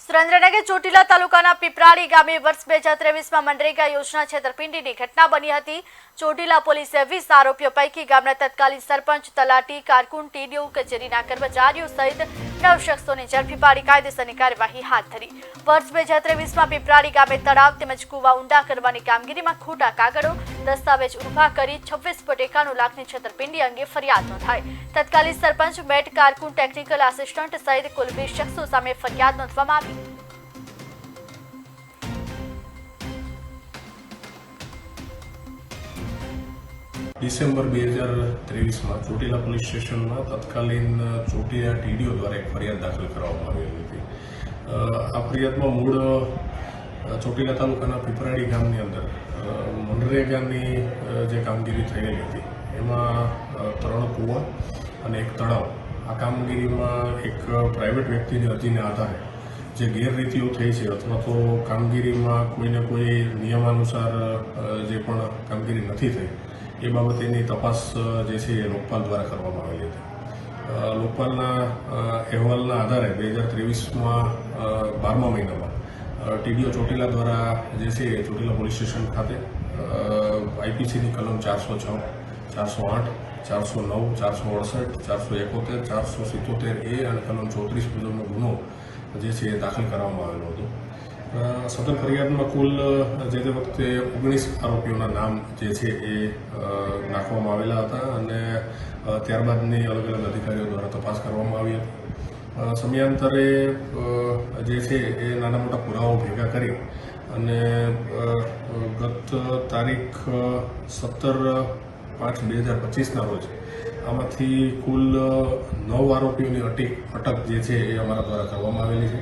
સુરેન્દ્રનગર ચોટીલા તાલુકાના પીપરાળી ગામે વર્ષ બે હજાર ત્રેવીસમાં મનરેગા યોજના છેતરપિંડીની ઘટના બની હતી. ચોટીલા પોલીસે વીસ આરોપીઓ પૈકી ગામના તત્કાલીન સરપંચ, તલાટી, કારકુન, ટીડીઓ કચેરીના કર્મચારીઓ સહિત નવ શખ્સોને ઝડપી પાડી કાયદેસરની કાર્યવાહી હાથ ધરી. વર્ષ બે હજાર ત્રેવીસમાં પીપરાળી ગામે તળાવ તેમજ કુવા ઊંડા કરવાની કામગીરીમાં ખોટા કાગળો, દસ્તાવેજ ઊભા કરી છવ્વીસ પોઈન્ટ એકાણું લાખની છેતરપિંડી અંગે ફરિયાદ નોંધાઈ. તત્કાલીન સરપંચ, મેટ, કારકુન, ટેકનિકલ આસિસ્ટન્ટ સહિત કુલ વીસ શખ્સો સામે ફરિયાદ નોંધવામાં આવી ડિસેમ્બર બે હજાર ત્રેવીસમાં ચોટીલા પોલીસ સ્ટેશનમાં તત્કાલીન ચોટીલા ટીડીઓ દ્વારા એક ફરિયાદ દાખલ કરવામાં આવી હતી. આ ફરિયાદમાં મૂળ ચોટીલા તાલુકાના પીપરાડી ગામની અંદર મનરેગાની જે કામગીરી થયેલી હતી, એમાં ત્રણ કૂવા અને એક તળાવ. આ કામગીરીમાં એક પ્રાઇવેટ વ્યક્તિની અરજીને આધારે જે ગેરરીતિઓ થઈ છે અથવા તો કામગીરીમાં કોઈને કોઈ નિયમાનુસાર જે પણ કામગીરી નથી થઈ એ બાબતેની તપાસ જે છે એ લોકપાલ દ્વારા કરવામાં આવેલી હતી. લોકપાલના અહેવાલના આધારે બે હજાર ત્રેવીસમાં બારમા મહિનામાં ટીડીઓ ચોટીલા દ્વારા જે છે એ ચોટીલા પોલીસ સ્ટેશન ખાતે આઈપીસીની કલમ ચારસો છ, ચારસો આઠ, ચારસો નવ, ચારસો અડસઠ, ચારસો એકોતેર, ચારસો સિત્તોતેર એ અને કલમ ચોત્રીસ મુજબનો ગુનો જે છે એ દાખલ કરવામાં આવેલો હતો. સદર ફરિયાદમાં કુલ જે તે વખતે ઓગણીસ આરોપીઓના નામ જે છે એ નાખવામાં આવેલા હતા અને ત્યારબાદની અલગ અલગ અધિકારીઓ દ્વારા તપાસ કરવામાં આવી હતી. સમયાંતરે જે છે એ નાના મોટા પુરાવાઓ ભેગા કરી અને ગત તારીખ સત્તર પાંચ બે હજાર પચીસના રોજ આમાંથી કુલ નવ આરોપીઓની અટક અટક જે છે એ અમારા દ્વારા કરવામાં આવેલી છે.